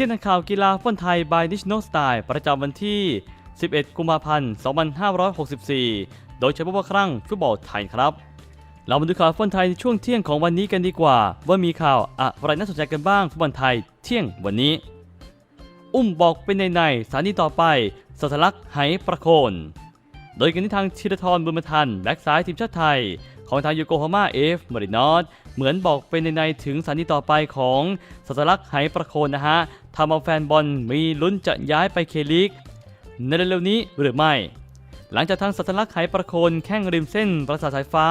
ที่นักข่าวกีฬาฟุตบอลไทย by National Style ประจำวันที่ 11 กุมภาพันธ์ 2564 โดยเฉพาะครั้งฟุตบอลไทยครับ เรามาดูข่าวฟุตบอลไทยในช่วงเที่ยงของวันนี้กันดีกว่า ว่ามีข่าวอะไรน่าสนใจกันบ้างฟุตบอลไทยเที่ยงวันนี้ อุ้มบอกเป็นในในๆสถานีต่อไปสัสลักษ์ไหประโคน โดยกันที่ทางชิรทรบุญมาทันแบ็กซ้ายทีมชาติไทย ของทางโยโกฮาม่าเอฟมารินอสเหมือนบอกเป็นในในถึงสถานีต่อไปของสัสลักษ์ไหประโคนนะฮะทำเอาแฟนบอลมีลุ้นจะย้ายไปเคลิกในเร็วๆนี้หรือไม่ หลังจากทางสัสลักษ์ไหประโคนแข้งริมเส้นประสาทสายฟ้า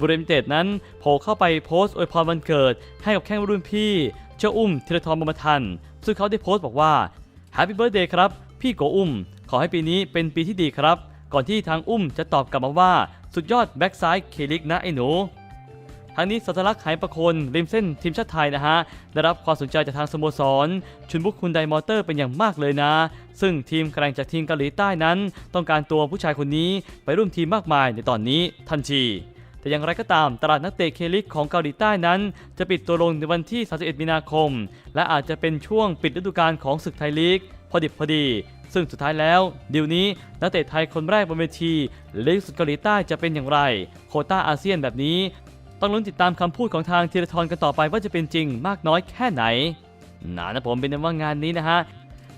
บริเวณเตดนั้นโผล่เข้าไปโพสต์อวยพรวันเกิด ให้กับแข้งรุ่นพี่เจ้าอุ้มธีรทรบุญมทัน ซึ่งเขาได้โพสต์บอกว่า Happy Birthday ครับ พี่โกอุ้ม ขอให้ปีนี้เป็นปีที่ดีครับ ก่อนที่ทางอุ้มจะตอบกลับมาว่า สุดยอดแบ็กซ้ายเคลิกนะไอ้หนูทางนี้สัตลักษณ์ไหประโคนริมเส้นทีมชาติไทยนะฮะ ได้รับความสนใจจากทางสโมสร ชุนบุกคุณไดมอเตอร์เป็นอย่างมากเลยนะ ซึ่งทีมแข่งจากทีมเกาหลีใต้นั้น ต้องการตัวผู้ชายคนนี้ไปร่วมทีมมากมายในตอนนี้ทันที แต่อย่างไรก็ตามตลาดนักเตะเคลิกของเกาหลีใต้นั้น จะปิดตัวลงในวันที่ 31 มีนาคม และอาจจะเป็นช่วงปิดฤดูกาลของศึกไทยลีกพอดิบพอดี ซึ่งสุดท้ายแล้วดีลนี้นักเตะไทยคนแรกบนเวทีลีกสุดเกาหลีใต้จะเป็นอย่างไร โคต้าอาเซียนแบบนี้ ต้องลุ้นติดตามคำพูดของทางธีรทรกันต่อไปว่าจะเป็นจริงมากน้อยแค่ไหนนานะผมเป็นว่างานนี้นะฮะ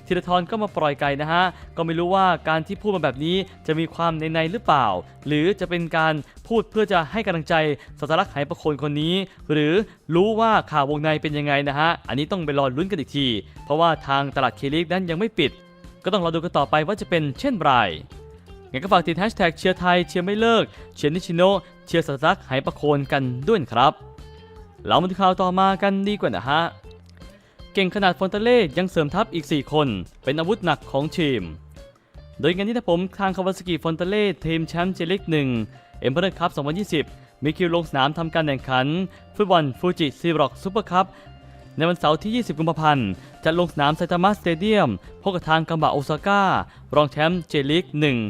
ธีรทรก็มาปล่อยไก่นะฮะ ก็ไม่รู้ว่าการที่พูดมาแบบนี้จะมีความในในหรือเปล่า หรือจะเป็นการพูดเพื่อจะให้กำลังใจสัตลักษณ์ไหประโคนคนนี้ หรือรู้ว่าข่าววงในเป็นยังไงนะฮะ อันนี้ต้องไปรอลุ้นกันอีกที เพราะว่าทางตลาดเคลิกนั้นยังไม่ปิด ก็ต้องรอดูกันต่อไปว่าจะเป็นเช่นไรงั้นก็ฝากติดแฮชแท็กเชียร์ไทยเชียร์ไม่เลิก เชียร์นิชิโนเชียร์สัตว์รักไหประโคนกันด้วยครับ เรามาดูข่าวต่อมากันดีกว่านะฮะ เก่งขนาดฟอนเตเล่ยังเสริมทัพอีก 4 คน เป็นอาวุธหนักของทีม โดยงานที่ผมทางคาวาสกิฟอนเตเล่ทีมแชมป์เจลิก1เอ็มเพอร์คัพ2020 มีคิวลงสนามทำการแข่งขัน ฟุตบอลฟูจิซีร็อกซูเปอร์คัพ ในวันเสาร์ที่ 20 กุมภาพันธ์จะลงสนามไซตามะสเตเดียมพบกับทางกัมบะโอซาก้ารองแชมป์เจลิก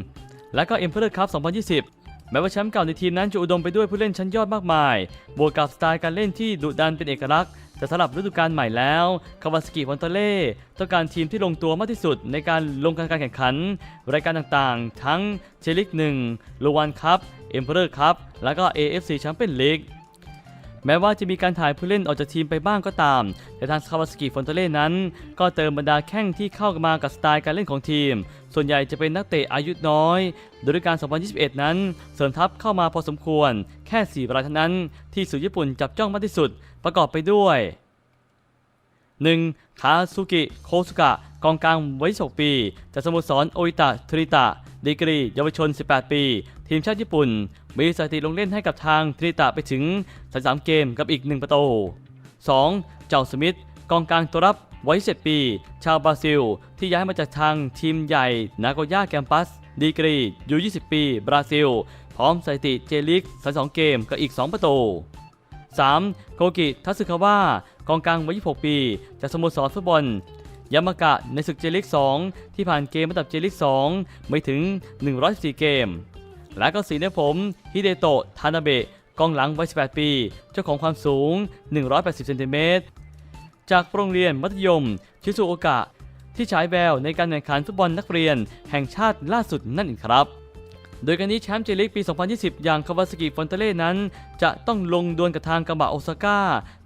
1 และก็ e m p e r o r Cup 2020 แม้ว่าแชมป์เก่าในทีมนั้นจะอุดมไปด้วยผู้เล่นชั้นยอดมากมาย บวกกับสไตล์การเล่นที่ดุดันเป็นเอกลักษณ์แต่สำหรับฤดูกาลใหม่แล้วคาวาสกิฟอนเตเล่ต้องการทีมที่ลงตัวมากที่สุดในการลงการแข่งขัน รายการต่างๆ ทั้งเจลิก1ลูวันคัพเอ็มเพอร์คัพและก็ AFC แชมเปี้ยนลีก แม้ว่าจะมีการถ่ายผู้เล่นออกจากทีมไปบ้างก็ตาม แต่ทางคาวาสกิฟอนเตเล่นั้น ก็เติมบรรดาแข้งที่เข้ามากับสไตล์การเล่นของทีม ส่วนใหญ่จะเป็นนักเตะอายุน้อย โดยฤดูกาล 2021 นั้น เสริมทัพเข้ามาพอสมควร แค่ 4 รายเท่านั้นที่สื่อญี่ปุ่นจับจ้องมากที่สุด ประกอบไปด้วย 1. คาซุกิ โคสุกะ กองกลางวัย16ปี จากสโมสรโออิตะทริตะ ดีกรี เยาวชน 18 ปี ทีมชาติญี่ปุ่น มีสถิติลงเล่นให้กับทางทริตะไปถึง 33 เกมกับอีก 1 ประตู 2. เจ้าสมิธกองกลางตัวรับวัย7ปี ชาวบราซิล ที่ย้ายมาจากทางทีมใหญ่ นาโกย่าแกมปัส ดีกรีอยู่ 20 ปี บราซิล พร้อมสถิติเจลิก32 เกมกับอีก 2 ประตู 3. โกกิทัสึคาวะกองกลางวัย26 ปี จากสโมสรฟุตบอลยามากะในศึกเจลิก2ที่ผ่านเกมระดับเจลิก2ไม่ถึง 114 เกม และก็สีในผมฮิเดโตะทานาเบะกองหลังวัย 18 ปี เจ้าของความสูง 180 เซนติเมตร จากโรงเรียนมัธยม ชิซุโอกะ ที่ฉายแววในการแข่งขันฟุตบอลนักเรียนแห่งชาติล่าสุดนั่นเองครับ โดยการนี้แชมป์เจลิกปี 2020 อย่างคาวาสกิฟอนเตเล่นั้น จะต้องลงดวลกับทางกัมบะโอซาก้า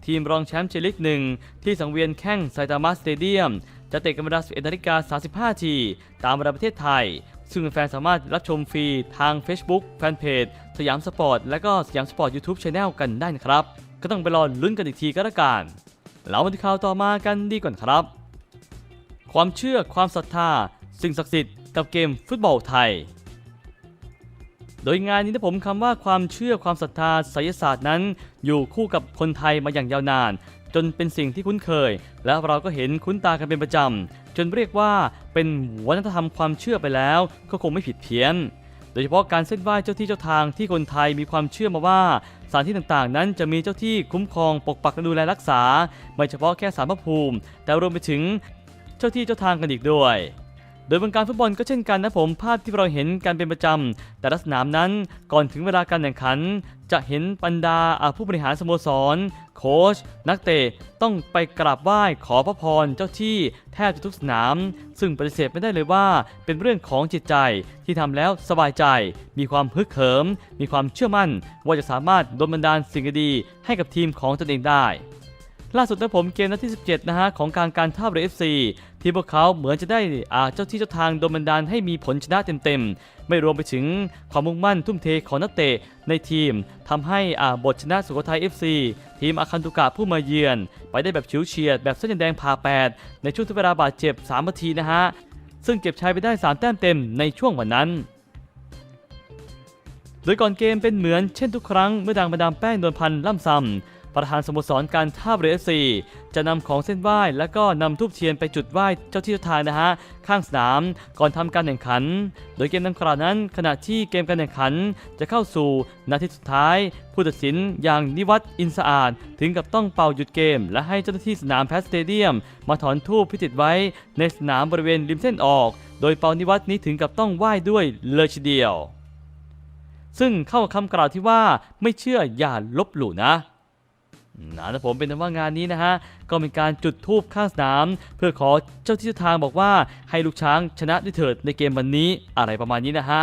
ทีมรองแชมป์เจลิกหนึ่งที่สังเวียนแข้งไซตามะสเตเดียม จะเตะกันเวลา11นาฬิกา35ทีตามเวลาประเทศไทย ซึ่งแฟนสามารถรับชมฟรีทาง Facebook แฟนเพจสยามสปอร์ตและก็สยามสปอร์ต YouTube Channel กันได้นะครับ ก็ต้องไปรอลุ้นกันอีกทีก็แล้วกันเรามาที่ข่าวต่อมากันดีก่อนครับ ความเชื่อความศรัทธา สิ่งศักดิ์สิทธิ์กับเกมฟุตบอลไทย โดยงานนี้นะผมคำว่าความเชื่อความศรัทธาไสยศาสตร์นั้น อยู่คู่กับคนไทยมาอย่างยาวนาน จนเป็นสิ่งที่คุ้นเคย และเราก็เห็นคุ้นตากันเป็นประจำ จนเรียกว่าเป็นวัฒนธรรมความเชื่อไปแล้ว ก็คงไม่ผิดเพี้ยน โดยเฉพาะการเส้นไหว้เจ้าที่เจ้าทางที่คนไทยมีความเชื่อมาว่าสถานที่ต่างๆ นั้นจะมีเจ้าที่คุ้มครองปกปักดูแลรักษา ไม่เฉพาะแค่สารพระภูมิ แต่รวมไปถึงเจ้าที่เจ้าทางกันอีกด้วย โดยวงการฟุตบอลก็เช่นกันนะผมภาพที่เราเห็นกันเป็นประจำแต่ละสนามนั้นก่อนถึงเวลาการแข่งขัน จะเห็นบรรดาผู้บริหารสโมสร โค้ชนักเตะต้องไปกราบไหว้ขอพระพรเจ้าที่แทบจะทุกสนาม ซึ่งปฏิเสธไม่ได้เลยว่าเป็นเรื่องของจิตใจที่ทำแล้วสบายใจ มีความฮึกเหิม มีความเชื่อมั่น ว่าจะสามารถดลบันดาลสิ่งดีให้กับทีมของตนเองได้ ล่าสุดนะผมเกมนัดที่ 17 นะฮะของการการท่าเรือ FC ที่พวกเขาเหมือนจะได้อาเจ้าที่เจ้าทางโดนบันดาลให้มีผลชนะเต็มๆ ไม่รวมไปถึงความมุ่งมั่นทุ่มเทของนักเตะในทีมทำให้อาบทชนะสุโขทัย FC ทีมอาคันตุกะผู้มาเยือน ไปได้แบบฉิวเฉียด แบบเส้นแดงผ่าแปดในช่วงทดเวลาบาดเจ็บ3นาทีนะฮะซึ่งเก็บชัยไปได้ 3 แต้มเต็มในช่วงวันนั้นโดยก่อนเกมเป็นเหมือนเช่นทุกครั้งเมื่อดังมาดามแป้งโดนพันล่ำซำ ประธานสโมสรการท่าเรือ FC จะนำของเส้นไหว้ แล้วก็นำทูบเทียนไปจุดไหว้เจ้าที่เจ้าทางนะฮะข้างสนามก่อนทำการแข่งขัน โดยเกมดังกล่าวนั้น ขณะที่เกมการแข่งขันจะเข้าสู่นาทีสุดท้าย ผู้ตัดสินอย่างนิวัตอินสะอาด ถึงกับต้องเป่าหยุดเกม และให้เจ้าหน้าที่สนามแพสสเตเดียม มาถอนทูบที่ติดไว้ในสนามบริเวณริมเส้นออก โดยเปานิวัตนี้ถึงกับต้องไหว้ด้วยเลยทีเดียว ซึ่งเข้าคำกล่าวที่ว่าไม่เชื่ออย่าลบหลู่นะ นะนะผมเป็นนั้นว่างานนี้นะฮะก็เป็นการจุดทูบข้างสนาม เพื่อขอเจ้าที่เจ้าทางบอกว่าให้ลูกช้างชนะด้วยเถิดในเกมวันนี้อะไรประมาณนี้นะฮะ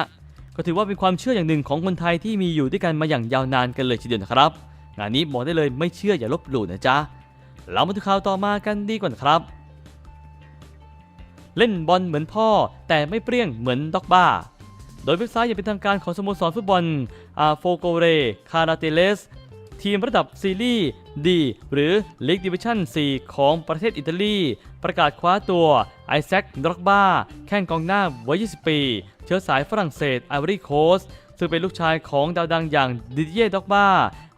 ก็ถือว่าเป็นความเชื่ออย่างหนึ่งของคนไทยที่มีอยู่ด้วยกันมาอย่างยาวนานกันเลยทีเดียวนะครับ งานนี้บอกได้เลยไม่เชื่ออย่าลบหลู่นะจ๊ะเรามาดูข่าวต่อมากันดีกว่าครับ เล่นบอลเหมือนพ่อ แต่ไม่เปรี้ยงเหมือนด็อกบ้า โดยเว็บไซต์อย่างเป็นทางการของสโมสรฟุตบอลอาโฟโกเรคาราเตเลส ทีมระดับซีรีส์ดีหรือลีกดิวิชั่น 4 ของประเทศอิตาลี ประกาศคว้าตัวไอแซคดร็อกบ้าแข้งกองหน้าวัย 20 ปี เชื้อสายฝรั่งเศสไอวอรี่โคสซึ่งเป็นลูกชายของดาวดังอย่างดิเดียด็อกบ้า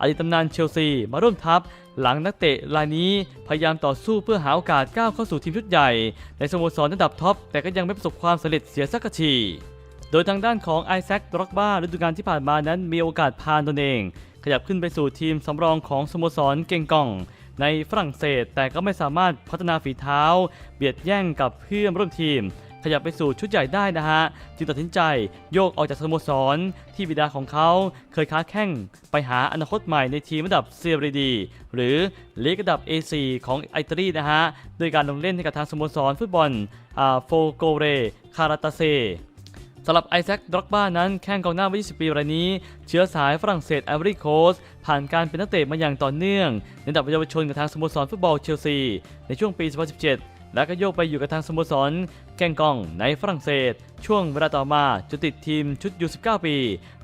อดีตตำนานเชลซีมาร่วมทัพหลังนักเตะรายนี้พยายามต่อสู้เพื่อหาโอกาสก้าวเข้าสู่ทีมชุดใหญ่ ในสโมสรระดับท็อป แต่ก็ยังไม่ประสบความสำเร็จเสียสักทีโดยทางด้านของไอแซคดร็อกบ้าฤดูกาลที่ผ่านมานั้นมีโอกาสพานตนเอง ขยับขึ้นไปสู่ทีมสำรองของสโมสรเก่งกอง ในฝรั่งเศสแต่ก็ไม่สามารถพัฒนาฝีเท้า เบียดแย่งกับเพื่อนร่วมทีม ขยับไปสู่ชุดใหญ่ได้นะฮะ จึงตัดสินใจโยกออกจากสโมสร ที่บิดาของเขาเคยค้าแข่งไปหาอนาคตใหม่ในทีมระดับเซียรีดี หรือลีกระดับ A4 ของอิตาลีนะฮะโดยการลงเล่นให้กับทางสโมสรฟุตบอลอ่าโฟโกเรคาราตาเซ สำหรับไอแซคดร็อกบ้านั้นแข้งกองหน้าวัย 20 ปีรายนี้ เชื้อสายฝรั่งเศสไอวอรี่โคสผ่านการเป็นนักเตะมาอย่างต่อเนื่อง ในระดับเยาวชนกับทางสโมสรฟุตบอลเชลซี ในช่วงปี 2017 แล้วก็โยกไปอยู่กับทางสโมสรแกงกองในฝรั่งเศส ช่วงเวลาต่อมาจะติดทีมชุดยู19 ปี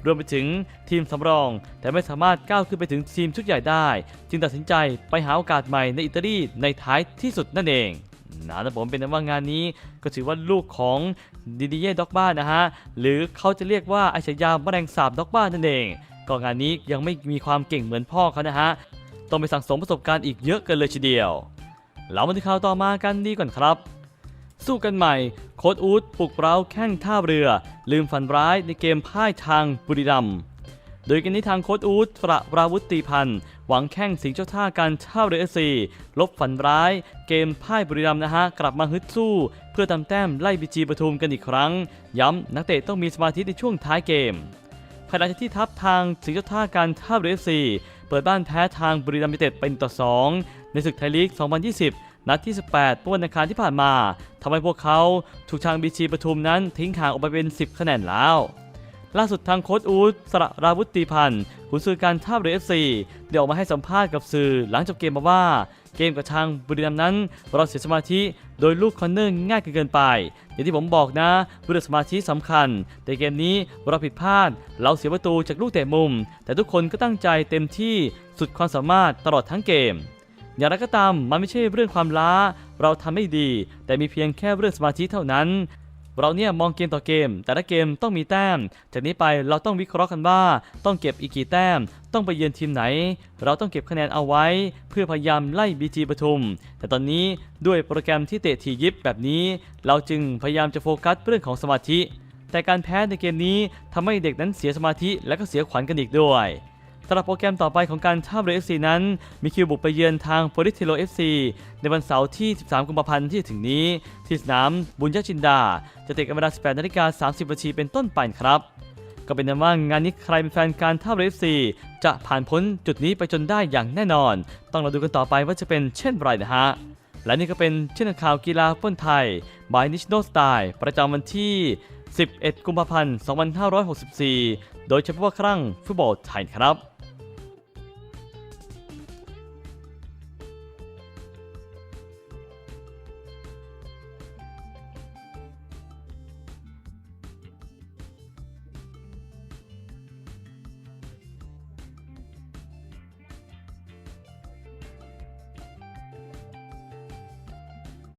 รวมไปถึงทีมสำรอง แต่ไม่สามารถก้าวขึ้นไปถึงทีมชุดใหญ่ได้ จึงตัดสินใจไปหาโอกาสใหม่ในอิตาลีในท้ายที่สุดนั่นเอง นะนะผมเป็นว่างานนี้ก็ถือว่าลูกของดิดิเย่ด็อกบ้านะฮะหรือเขาจะเรียกว่าไอฉายาแมลงสาบด็อกบ้านั่นเองก็งานนี้ยังไม่มีความเก่งเหมือนพ่อเขานะฮะต้องไปสั่งสมประสบการณ์อีกเยอะเกันเลยทีเดียว เรามาที่ข่าวต่อมากันดีก่อนครับ สู้กันใหม่ โค้ดอูดปลุกเร้าแข้งท่าเรือ ลืมฝันร้ายในเกมพ่ายทางบุรีรัมย์โดยกันนี้ทางโค้ดอูดประราวุธตีพันธ์ หวังแข้งสิงเจ้าท่าการท่าเรือเอซีลบฝันร้าย เกมพ่ายบุรีรัมย์นะฮะ กลับมาฮึดสู้ เพื่อทำแต้มไล่บีจีปทุมกันอีกครั้ง ย้ำนักเตะต้องมีสมาธิในช่วงท้ายเกมภายหลังจากที่ทัพทางสิงห์เจ้าท่าการท่าเรือเอฟซีเปิดบ้านแพ้ทางบุรีรัมย์ยูเต็ดเป็นต่อ 2 ในศึกไทยลีก 2020 นัดที่ 18เมื่อวันอังคารที่ผ่านมาทำให้พวกเขาถูกทางบีจีปทุมนั้นทิ้งห่างออกไปเป็น 10 คะแนนแล้ว ล่าสุดทางโค้ชอูดสระราวุธตีพันธ์กุนซือการท่าเรือเอฟซีได้ออกมาให้สัมภาษณ์กับสื่อหลังจบเกมมาว่าเกมกับทางบุรีรัมย์นั้นเราเสียสมาธิโดยลูกคอนเนอร์ง่ายเกินไป อย่างที่ผมบอกนะเรื่องสมาธิสำคัญ แต่เกมนี้เราผิดพลาด เราเสียประตูจากลูกเตะมุม แต่ทุกคนก็ตั้งใจเต็มที่สุดความสามารถตลอดทั้งเกม อย่างไรก็ตามมันไม่ใช่เรื่องความล้า เราทำไม่ดี แต่มีเพียงแค่เรื่องสมาธิเท่านั้น เราเนี่ยมองเกมต่อเกม แต่ละเกมต้องมีแต้ม จากนี้ไปเราต้องวิเคราะห์กันว่า ต้องเก็บอีกกี่แต้ม ต้องไปเยือนทีมไหน เราต้องเก็บคะแนนเอาไว้ เพื่อพยายามไล่บีจีปทุม แต่ตอนนี้ด้วยโปรแกรมที่เตะทียิบแบบนี้ เราจึงพยายามจะโฟกัสเรื่องของสมาธิ แต่การแพ้ในเกมนี้ทำให้เด็กนั้นเสียสมาธิและก็เสียขวัญกันอีกด้วย สำหรับโปรแกรมต่อไปของการท่าเรือ FC นั้น มีคิวบุกไปเยือนทางโพลิเทโล FC ในวันเสาร์ที่ 13 กุมภาพันธ์ที่จะถึงนี้ ที่สนามบุญญจินดา จะเตะกันเวลา 18นาฬิกา30นาทีเป็นต้นไปครับ ก็เป็นนั้นว่างานนี้ใครเป็นแฟนการท่าเรือ FC จะผ่านพ้นจุดนี้ไปจนได้อย่างแน่นอน ต้องเราดูกันต่อไปว่าจะเป็นเช่นไรนะฮะและนี่ก็เป็นเช่นข่าวกีฬาฟุตบอลไทย by National Style ประจำวันที่ 11 กุมภาพันธ์ 2564 โดยเฉพาะครั้งฟุตบอลไทยครับ